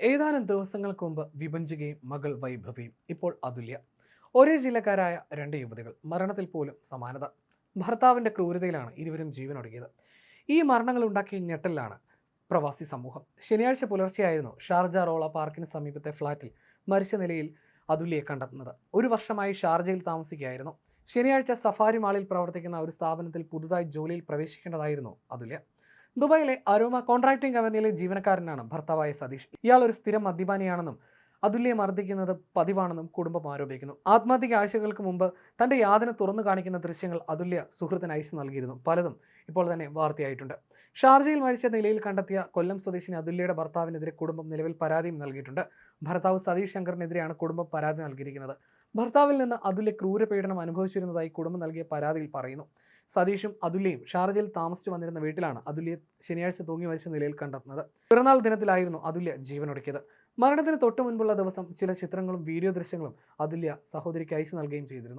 ഏതാനും ദിവസങ്ങൾക്ക് മുമ്പ് വിഭജിക്കുകയും മകൾ വൈഭവിയും ഇപ്പോൾ അതുല്യ. ഒരേ ജില്ലക്കാരായ രണ്ട് യുവതികൾ മരണത്തിൽ പോലും സമാനത. ഭർത്താവിന്റെ ക്രൂരതയിലാണ് ഇരുവരും ജീവനൊടുക്കിയത് ഈ മരണങ്ങൾ ഉണ്ടാക്കിയ ഞെട്ടലിലാണ് പ്രവാസി സമൂഹം. ശനിയാഴ്ച പുലർച്ചെയായിരുന്നു ഷാർജ റോള പാർക്കിന് സമീപത്തെ ഫ്ളാറ്റിൽ മരിച്ച നിലയിൽ അതുല്യെ കണ്ടെത്തുന്നത്. ഒരു വർഷമായി ഷാർജയിൽ താമസിക്കുകയായിരുന്നു. ശനിയാഴ്ച സഫാരി മാളിൽ പ്രവർത്തിക്കുന്ന ഒരു സ്ഥാപനത്തിൽ പുതുതായി ജോലിയിൽ പ്രവേശിക്കേണ്ടതായിരുന്നു അതുല്യ. ദുബായിലെ അരോമ കോൺട്രാക്ടിംഗ് കമ്പനിയിലെ ജീവനക്കാരനാണ് ഭർത്താവായ സതീഷ്. ഇയാൾ ഒരു സ്ഥിരം മദ്യപാനിയാണെന്നും അതുല്യെ മർദ്ദിക്കുന്നത് പതിവാണെന്നും കുടുംബം ആരോപിക്കുന്നു. ആത്മഹത്യയ്ക്ക് ആഴ്ചകൾക്ക് മുമ്പ് തന്റെ യാതന തുറന്നു കാണിക്കുന്ന ദൃശ്യങ്ങൾ അതുല്യ സുഹൃത്തിന് അയച്ചു നൽകിയിരുന്നു. പലതും ഇപ്പോൾ തന്നെ വാർത്തയായിട്ടുണ്ട്. ഷാർജയിൽ മരിച്ച നിലയിൽ കണ്ടെത്തിയ കൊല്ലം സ്വദേശിനി അതുല്യയുടെ ഭർത്താവിനെതിരെ കുടുംബം നിലവിൽ പരാതിയും നൽകിയിട്ടുണ്ട്. ഭർത്താവ് സതീഷ് ശങ്കറിനെതിരെയാണ് കുടുംബം പരാതി നൽകിയിരിക്കുന്നത്. ഭർത്താവിൽ നിന്ന് അതുല്യ ക്രൂരപീഡനം അനുഭവിച്ചിരുന്നതായി കുടുംബം നൽകിയ പരാതിയിൽ പറയുന്നു. സതീഷും അതുല്യയും ഷാർജയിൽ താമസിച്ചു വന്നിരുന്ന വീട്ടിലാണ് അതുല്യ ശനിയാഴ്ച തൂങ്ങി മരിച്ച നിലയിൽ കണ്ടെത്തുന്നത്. പിറന്നാൾ ദിനത്തിലായിരുന്നു അതുല്യ ജീവനൊടുക്കിയത്. മരണത്തിന് തൊട്ടു മുൻപുള്ള ദിവസം ചില ചിത്രങ്ങളും വീഡിയോ ദൃശ്യങ്ങളും അതുല്യ സഹോദരിക്ക് അയച്ചു നൽകുകയും ചെയ്തിരുന്നു.